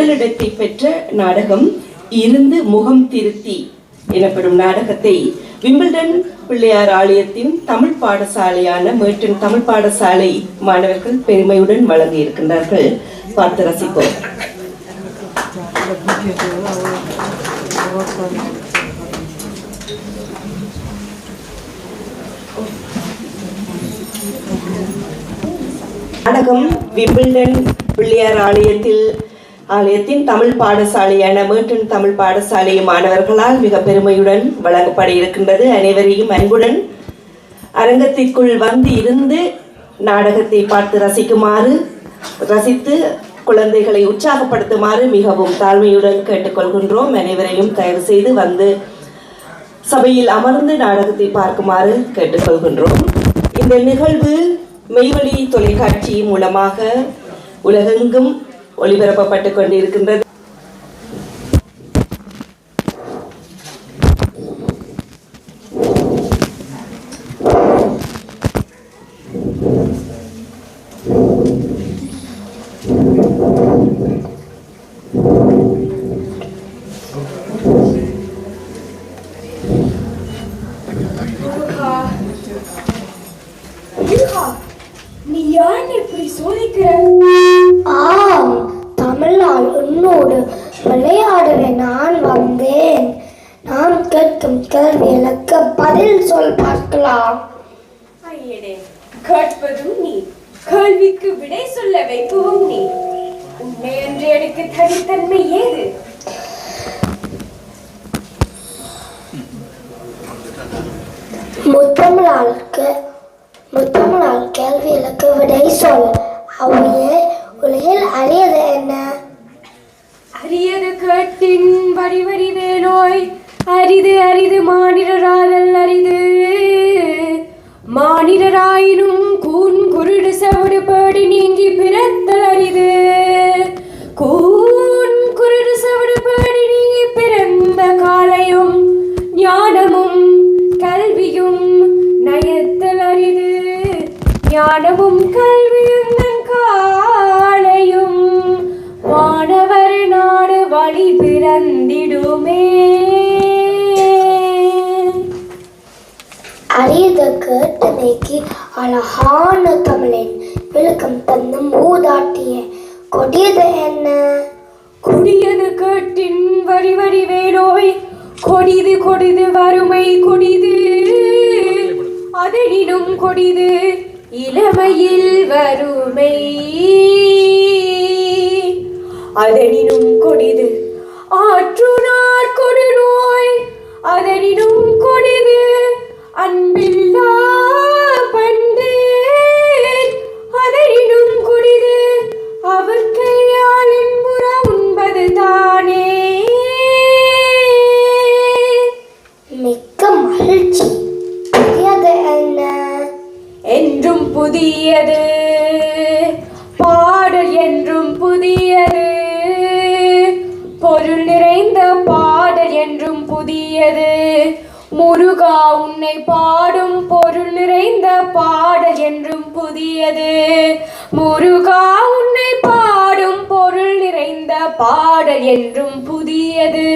முதலிடத்தை பெற்ற நாடகம் இருந்து முகம் திருத்தி எனப்படும் நாடகத்தை விம்பிள்டன் பிள்ளையார் ஆலயத்தின் தமிழ் பாடசாலையான மேட்டன் தமிழ் பாடசாலை மாணவர்கள் பெருமையுடன் வழங்கி இருக்கின்றார்கள் பார்த்து ரசிப்போம். நாடகம் விம்பிள்டன் பிள்ளையார் ஆலயத்தில் ஆலயத்தின் தமிழ் பாடசாலையான மேட்டின் தமிழ் பாடசாலை மாணவர்களால் மிக பெருமையுடன் வழங்கப்பட இருக்கின்றது. அனைவரையும் அன்புடன் அரங்கத்திற்குள் வந்து இருந்து நாடகத்தை பார்த்து ரசிக்குமாறு ரசித்து குழந்தைகளை உற்சாகப்படுத்துமாறு மிகவும் தாழ்மையுடன் கேட்டுக்கொள்கின்றோம். அனைவரையும் தயவு செய்து வந்து சபையில் அமர்ந்து நாடகத்தை பார்க்குமாறு கேட்டுக்கொள்கின்றோம். இந்த நிகழ்வு மெய்வழி தொலைக்காட்சி மூலமாக உலகெங்கும் ஒளிபரப்பப்பட்டு கொண்டிருக்கின்றது. ஏது? முத்தமிழாளுக்கு முத்தமிழால் கேள்விகளுக்கு விடை சொல். அவையே உலகில் அறியது என்ன? அரியது கேட்டின் வரி வரி வேலோய் அரிது அரிது மானிடராதல் அரிது. மானிடராயினும் கூன் குருடு செவடு பேடி நீங்கி பிறத்தல் அரிது. ஞானமும் கல்வியும் நம் காலையும் வானவர் நாடு வழி பிறந்திடுமே. அரியது கேட்டு நீக்கி வறுமை அதனினும் கொடிது. ஆற்றுனார் கொடு நோய் அதனினும் கொடிது. அன்பில்லா பண்டு அதனினும் கொடிது. அவர் கையால் என்புற உண்பது தானே. மிக்க மகிழ்ச்சி. புதியது என்ன? என்றும் புதியது. புதியது. முருகா உன்னை பாடும் பொருள் நிறைந்த பாடல் என்றும் புதியது. முருகா உன்னை பாடும் பொருள் நிறைந்த பாடல் என்றும் புதியது.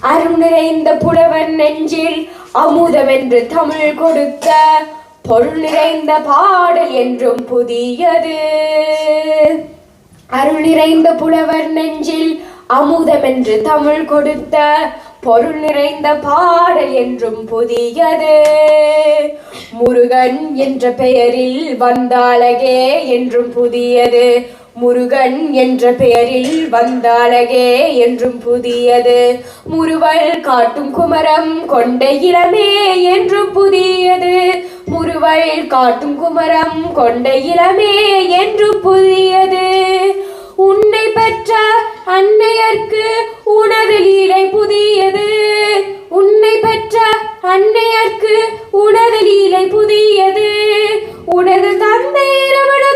அருள் நிறைந்த புலவர் நெஞ்சில் அமுதமென்று தமிழ் கொடுத்த பொருள் நிறைந்த பாடல் என்றும் புதியது. அருள் நிறைந்த புலவர் நெஞ்சில் அமுதமென்று தமிழ் கொடுத்த பொருள் நிறைந்த பாடல் என்றும் புதியது. முருகன் என்ற பெயரில் வந்தாலகே என்றும் புதியது. முருகன் என்ற பெயரில் வந்தாலகே என்றும் புதியது. முருவல் காட்டும் குமரம் கொண்ட இளமே என்றும் புதியது. முருவல் காட்டும் குமரம் கொண்ட இளமே என்றும் புதியது. உன்னை பெற்ற அன்னையர்க்கு உனது லீலை புதியது. உன்னை பெற்ற அன்னையர்க்கு உனது லீலை புதியது. உனது தந்தை இரவணம்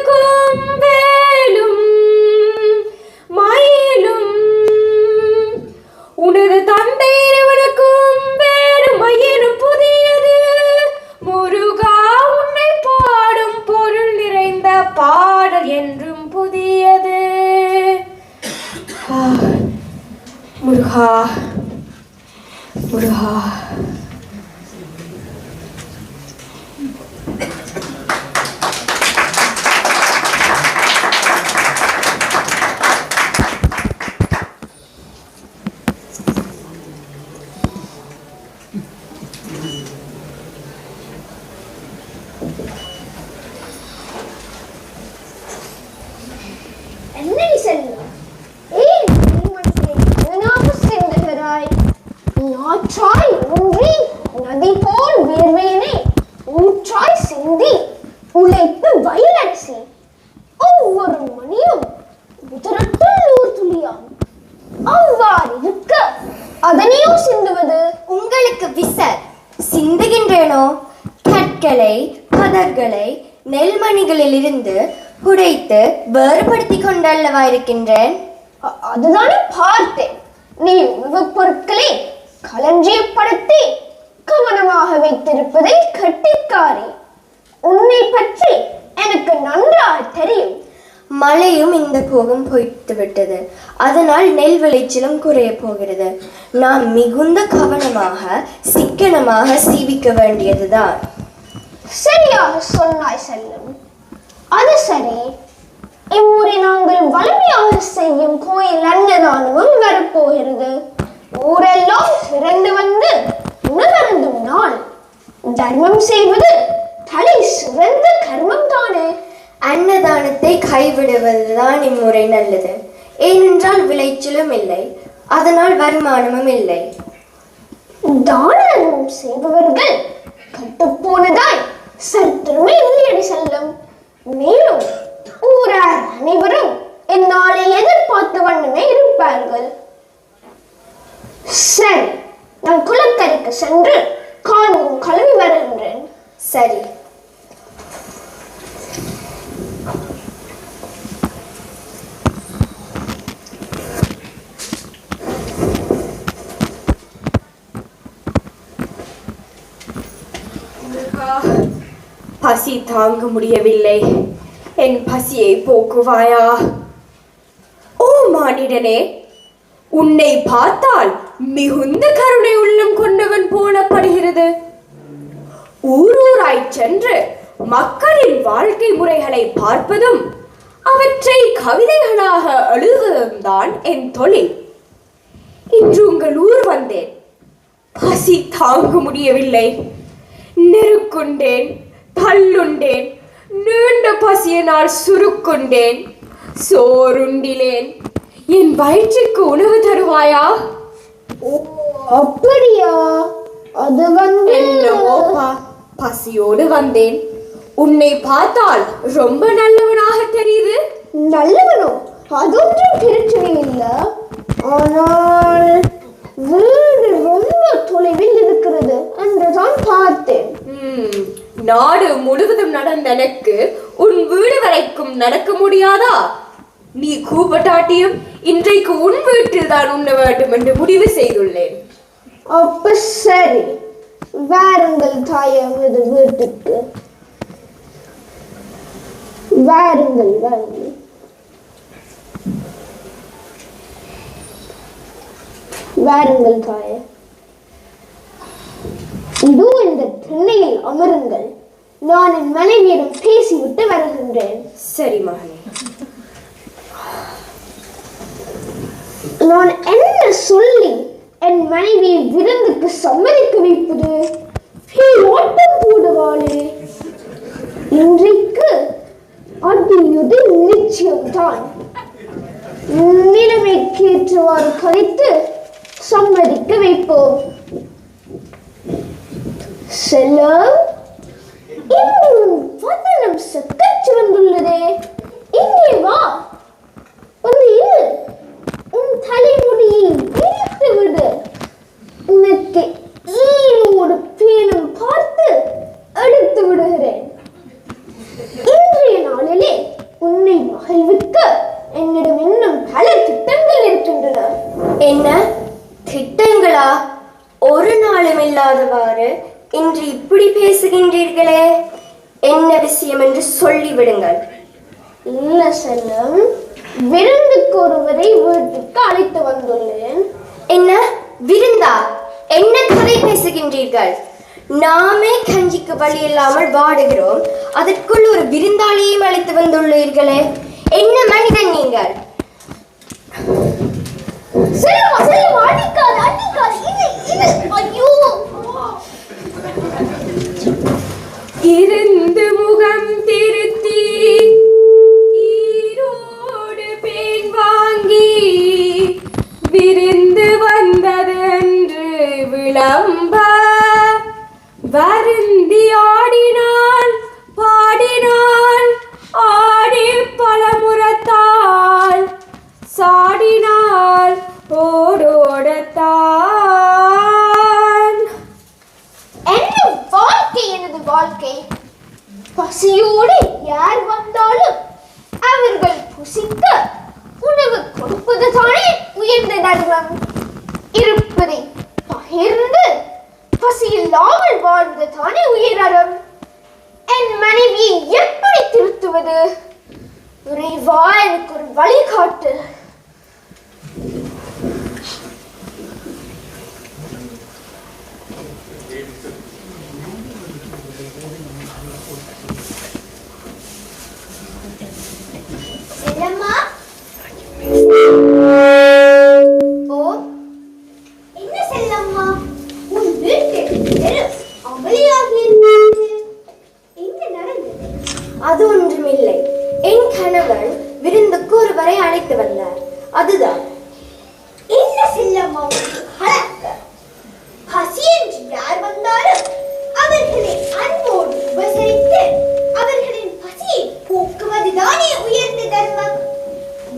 வேலும் மயிலும் உனது தந்தை இரவனுக்கும் வேலும் மயிலும் புதியது முருகா உன்னை பாடும் பொருள் நிறைந்த பாடல் என்றும் புதியது ஆ, முருகா முருகா என்னடி செல்லம் ஏன் நீ மனசை வீணாக சிந்துகிறாய் நாற்றாய் ஊன்றி நதி போல் வியர்வையினை ஊற்றாய் சிந்தி உழைத்து வயலரசி ஒவ்வொரு மணியும் உதரத்தில் ஊர் துளியாம் அவ்வாறு இருக்க அதனையோ சிந்துவது உங்களுக்கு விசர் சிந்துகின்றேனோ கற்களை பதர்களை நெல்மணிகளிலிருந்து உடைத்து வேறுபடுத்தி கொண்டல்லவா இருக்கின்றேன்? அதுதானே பார்த்தேன். நீ பொருட்களை களஞ்சியப்படுத்தி கவனமாக வைத்திருப்பதை கட்டிக்காரி. உன்னை பற்றி எனக்கு நன்றாக தெரியும். மழையும் இந்த போகம் பொய்த்து விட்டது அதனால் நெல் விளைச்சலும் குறைய போகிறது. நாம் மிகுந்த கவனமாக சிக்கனமாக சீவிக்க வேண்டியதுதான். சரியாக சொன்னாய் செல்லும் அது சரி. இம்முறை நாங்கள் வலிமையாக செய்யும் கோயில் அன்னதானமும் வரப்போகிறது. ஊரெல்லாம் திரண்டு வந்து உணவருந்தும் நாள். தர்மம் செய்வது தலை சிறந்த கர்மம் தானே அன்னதானத்தை கைவிடுவதுதான் இம்முறை நல்லது. ஏனென்றால் விளைச்சலும் இல்லை அதனால் வருமானமும் இல்லை. தான தர்மம் செய்பவர்கள் கட்டுப்போனதாய் சரித்திரமே இல்லையடி செல்லும். மேலும் ஊரார் அனைவரும் என்னாலே எதிர்பார்த்த வண்ணமே இருப்பார்கள். சரி நான் குளக்கரைக்கு சென்று காணும் கழுவி வருகின்றேன். சரி முருகா பசி தாங்க முடியவில்லை. என் பசியை போக்குவாயா? ஓ மானிடனே உன்னை பார்த்தால் மிகுந்த கருணை உள்ளம் கொண்டவன் போலப்படுகிறது. ஊரூராய் சென்று மக்களின் வாழ்க்கை முறைகளை பார்ப்பதும் அவற்றை கவிதைகளாக எழுதுவதும் தான் என் தொழில். இன்று உங்கள் ஊர் வந்தேன். பசி தாங்க முடியவில்லை. நெருக்குண்டேன். தள்ளுண்டேன் நீண்ட பசியினால் சுருக்குண்டேன். சோறுண்டிலேன். என் வயிற்றுக்கு உணவு தருவாயா? ஓ அப்படியா? அது வந்து என்னவோப்பா பசியோடு வந்தேன். உன்னை பார்த்தால் ரொம்ப நல்லவனாக தெரியுது. நல்லவனோ? அதொன்றும் பிரச்சனை இல்லை. ஆனால் வீடு ரொம்ப தொலைவில் இருக்கிறது என்றுதான் பார்த்தேன் ம், நாடு முழுவதும் நடந்த எனக்கு உன் வீடு வரைக்கும் நடக்க முடியாதா? நீ கூப்பட்டாட்டியும் இன்றைக்கு உன் வீட்டில் தான் உண்ண வேண்டும் என்று முடிவு செய்துள்ளேன். அப்ப சரி. வாருங்கள் தாயமது வீட்டுக்கு. வாருங்கள் வாருங்கள் வாருங்கள் தாயே. இதோ இந்த திண்ணையில் அமருங்கள். நான் என் மனைவியிடம் பேசிவிட்டு வருகின்றேன். சரி மகனே. நான் என்ன சொல்லி என் மனைவியை விருந்துக்கு சம்மதிக்க வைப்பது? ஓட்டம் போடுவாளே. இன்றைக்கு அது இது நிச்சயம்தான். நிலைமைக்கேற்றவாறு கழித்து சம்மதிக்க வைப்போம். செல்லம் இன்று உன் வதனம் சக்கச்சு வந்துள்ளதே இங்கே வா வந்து இரு உன் தலைமுடியை விரித்து விடு உனக்கு ஈரோடு பேனும் பார்த்து எடுத்து விடுகிறேன் இன்றைய நாளிலே உன்னை மகிழ்விக்க என்னிடம் இன்னும் பல திட்டங்கள் இருக்கின்றன என்ன திட்டங்களா ஒரு நாளும் இல்லாதவாறு இன்று இப்படி பேசுகின்றீர்களே என்ன விஷயம் என்று சொல்லிவிடுங்கள் இல்ல செல்லம் விருந்துக்கு ஒருவரை வீட்டுக்கு வந்துள்ளேன். என்ன? விருந்தா? என்ன கதை பேசுகின்றீர்கள்? நாமே கஞ்சிக்கு வழி இல்லாமல் வாடுகிறோம். அதற்குள் ஒரு விருந்தாளியையும் அழைத்து வந்துள்ளீர்களே. என்ன மனிதன் நீங்கள்? இருந்து முகம் திருத்தி பிரிந்து வந்ததென்று விளம்ப. வருந்தி ஆடினான் பாடினான் ஆடி பலமுறத்தாள். சாடினாள் ஓடோடத்தான் என்ன வாழ்க்கை எனது வாழ்க்கை? பசியோடு யார் வந்தாலும் அவர்கள் புசிக்க உணவு கொடுப்பது தானே உயர்ந்த நடுவம் இருப்பதை பகிர்ந்து பசி இல்லாமல் வாழ்வது தானே உயரறம் என் மனைவியை எப்படி திருத்துவது? இறைவா எனக்கு ஒரு வழிகாட்டு. அழைத்து வந்தார் அதுதான். என்ன செல்லம்மா பசி என்று யார் வந்தாலும் அவர்களை அன்போடு உபசரித்து அவர்களின் பசியை போக்குவதுதானே உயர்ந்த தர்மம்.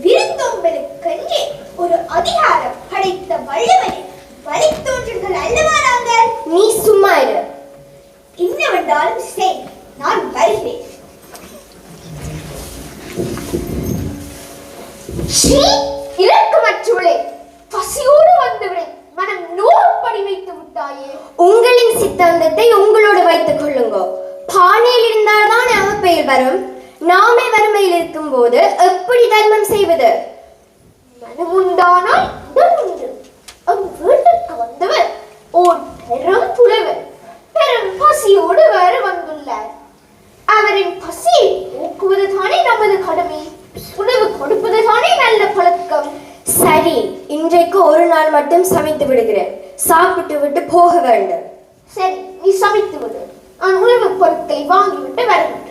விருந்தோம்பலுக்கென்றே ஒரு அதிகாரம் படைத்த வள்ளுவனின் வழித்தோன்றல்கள் அல்லவா நாங்கள்? நீ சும்மா இரு. என்னவென்றாலும் செய் நான் வருகிறேன். ஸ்ரீ இலக்கமற்றவளே பசியோடு வந்தவளை மனம் நோற்படி வைத்து விட்டாயே. உங்களின் சித்தாந்தத்தை உங்களோடு வைத்துக் கொள்ளுங்கோ. பானையில் இருந்தால்தான் அவப்பெயர் வரும். நாமே வறுமையில் இருக்கும்போது எப்படி தர்மம் செய்வது? மனம் உண்டானால் உடல் உண்டு வீட்டுக்கு வந்தவர் ஓர் பெரும் புலவர். பெரும் பசியோடு வேறு வந்துள்ளார். அவரின் பசியை போக்குவது தானே நமது கடமை. உணவு கொடுப்பது தானே நல்ல பழக்கம்? சரி இன்றைக்கு ஒரு நாள் மட்டும் சமைத்து விடுகிறேன். சாப்பிட்டு விட்டு போக வேண்டும். சரி நீ சமைத்து விடு. நான் உணவுப் பொருட்களை வாங்கிவிட்டு வரவிட்டு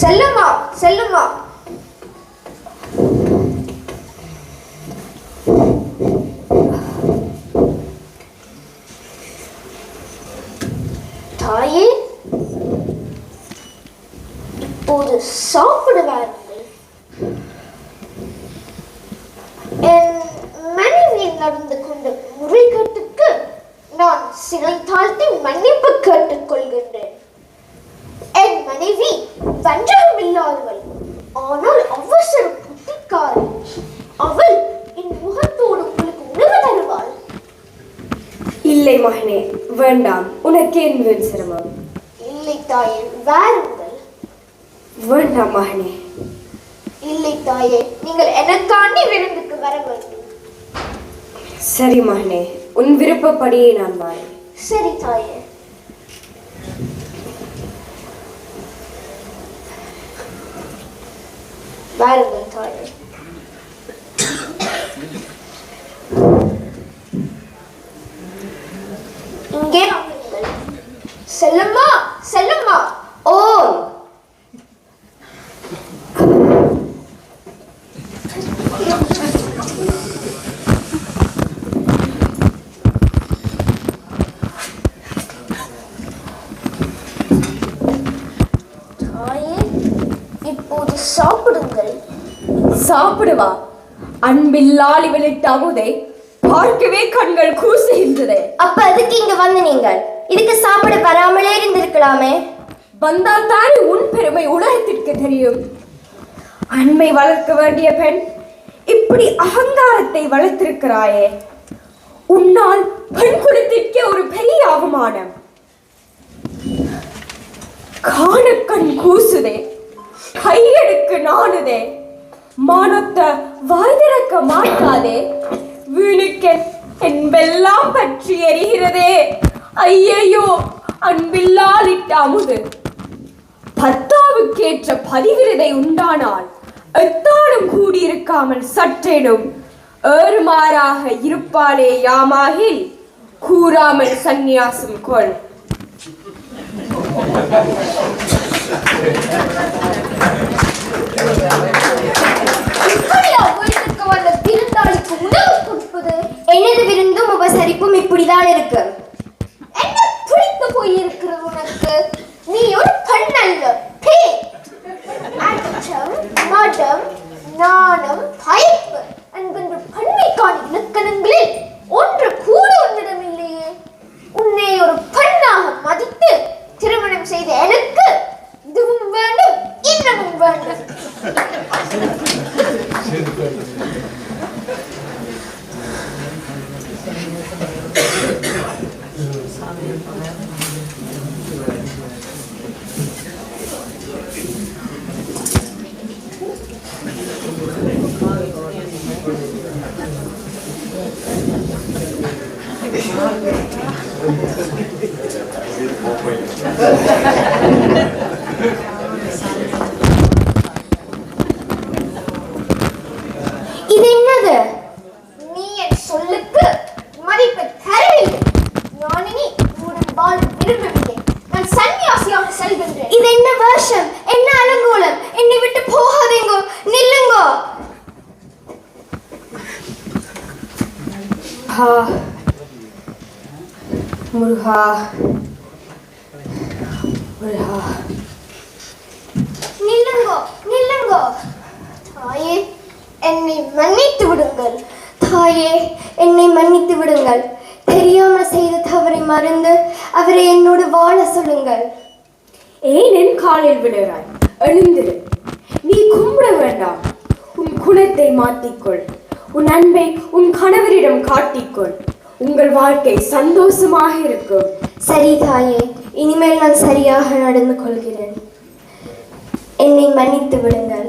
செல்லுமா செல்லுமா தாயே இப்போது சாப்பிட வாருங்கள் என் மனைவி நடந்து கொண்ட முறைகேட்டுக்கு நான் சிறை தாழ்த்தி மன்னிப்பு கேட்டுக் கொள்கின்றேன் என் மனைவி வஞ்சகம் இல்லாதவள் ஆனால் அவசர புத்திக்காரி அவள் என் முகத்தோடு உங்களுக்கு உணவு தருவாள் இல்லை மகனே வேண்டாம். உனக்கு என் வீண் சிரமம். இல்லை தாயே வாருங்கள் வேண்டாம் மகனே. இல்லை தாயே நீங்கள் எனக்காண்டி விருந்துக்கு வர வேண்டும். சரி மகனே உன் விருப்பப்படியே நான் மாறேன் சரி தாயே. வாருங்கள் தாயே இங்கே வாருங்கள். செல்லம்மா செல்லம்மா ஓ தாயே இப்போது சாப்பிடுங்கள். சாப்பிடுவா. அன்பில்லால் இவளிட்ட அமுதை பார்க்கவே கண்கள் கூசுகின்றதே அப்ப அதுக்கு இங்க வந்து நீங்கள். இதுக்கு சாப்பிட வராமலே இருந்திருக்கலாமே. வந்தால் தானே உன் பெருமை உலகத்திற்கு தெரியும். அண்மை வளர்க்க வேண்டிய பெண் இப்படி அகங்காரத்தை வளர்த்திருக்கிறாயே. உன்னால் பெண் குலத்திற்கே ஒரு பெரிய அவமானம். காண கண் கூசுதே. கையெடுக்கு நாணுதே மானத்தை வாய்திறக்க மாட்டாதே. வீணுக்கு என்பெல்லாம் பற்றி எரிகிறதே. ஐயையோ அன்பில்லாலிட்டாமுது. பத்தாவுக்கேற்ற பதிவிரதை உண்டானால் எத்தானும் கூடியிருக்காமல் சற்றேனும் ஏறுமாறாக இருப்பாளே யாமாகில். கூறாமல் சந்நியாசம் கொள். வீட்டுக்கு வந்த விருந்தாளிக்கு உணவு கொடுப்பது எனது விருந்தும் உபசரிப்பும் இப்படிதான் இருக்கு. என்ன பிடித்து போயிருக்கிறது உனக்கு நீ ஒரு பெண் அல்ல பேய் அச்சம் மடம் நாணம் பயப்பு என்கின்ற பன்மைக்கான இலக்கணங்களில் ஒன்று கூட உன்னிடம் இல்லையே உன்னை ஒரு பெண்ணாக மதித்து திருமணம் செய்த எனக்கு இதுவும் வேண்டும் இன்னமும் வேண்டும் இது என்னது? நீ என் சொல்லுக்கு மதிப்பு தரவில்லை. நான் இனி வாழ விரும்பவில்லை. நான் சன்னியாசியாக செல்கின்றேன். இது என்ன வருஷம் என்ன அலங்கோலம்? என்னை விட்டு போகாதீங்கோ. நில்லுங்கோ. ஆ. முருகா. முருகா. நில்லுங்கோ நில்லுங்கோ. தாயே என்னை மன்னித்து விடுங்கள். தாயே என்னை மன்னித்து விடுங்கள். தெரியாமல் செய்த தவறை மறந்து அவரை என்னோடு வாழ சொல்லுங்கள். ஏன் என் காலில் விழுறாய் எழுந்திரு. நீ கும்பிட வேண்டாம். உன் குணத்தை மாற்றிக்கொள். உன் அன்பை உன் கணவரிடம் காட்டிக்கொள். உங்கள் வாழ்க்கை சந்தோஷமாக இருக்கும். சரி தாயே இனிமேல் நான் சரியாக நடந்து கொள்கிறேன். என்னை மன்னித்து விடுங்கள்.